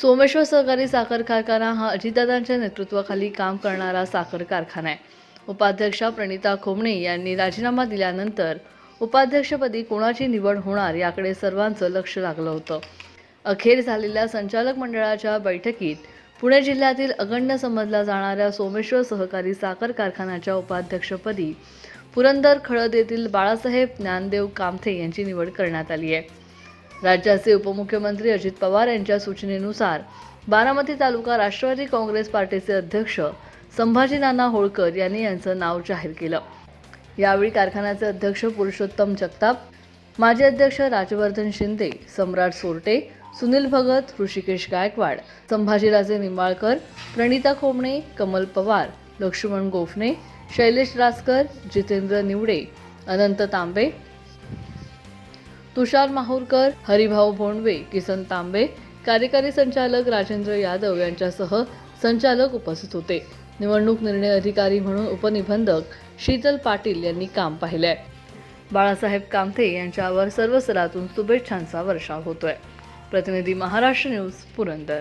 सोमेश्वर सहकारी साखर कारखाना हा अजितदादांच्या नेतृत्वाखाली काम करणारा साखर कारखाना आहे. उपाध्यक्षा प्रणिता खोमणे यांनी राजीनामा दिल्यानंतर उपाध्यक्षपदी कोणाची निवड होणार याकडे सर्वांचं लक्ष लागलं होतं. अखेर झालेल्या संचालक मंडळाच्या बैठकीत पुणे जिल्ह्यातील अगण्य समजला जाणाऱ्या सोमेश्वर सहकारी साखर कारखान्याच्या उपाध्यक्षपदी पुरंदर खळद येथील बाळासाहेब ज्ञानदेव कामथे यांची निवड करण्यात आली आहे. राज्याचे उपमुख्यमंत्री अजित पवार यांच्या सूचनेनुसार बारामती तालुका राष्ट्रवादी काँग्रेस पार्टीचे अध्यक्ष संभाजी नाना होळकर यांनी यांचं नाव जाहीर केलं. यावेळी कारखान्याचे अध्यक्ष पुरुषोत्तम जगताप माजी अध्यक्ष राजवर्धन शिंदे सम्राट सोरटे सुनील भगत ऋषिकेश गायकवाड संभाजीराजे निंबाळकर प्रणिता खोमणे कमल पवार लक्ष्मण गोफणे शैलेश रासकर जितेंद्र निवडे अनंत तांबे तुषार माहूरकर हरिभाऊ भोंडवे किसन तांबे कार्यकारी संचालक राजेंद्र यादव यांच्यासह संचालक उपस्थित होते. निवडणूक निर्णय अधिकारी म्हणून उपनिबंधक शीतल पाटील यांनी काम पाहिले बाळासाहेब कामथे यांच्यावर सर्व स्तरातून शुभेच्छांचा वर्षाव होतोय. प्रतिनिधी महाराष्ट्र न्यूज पुरंदर.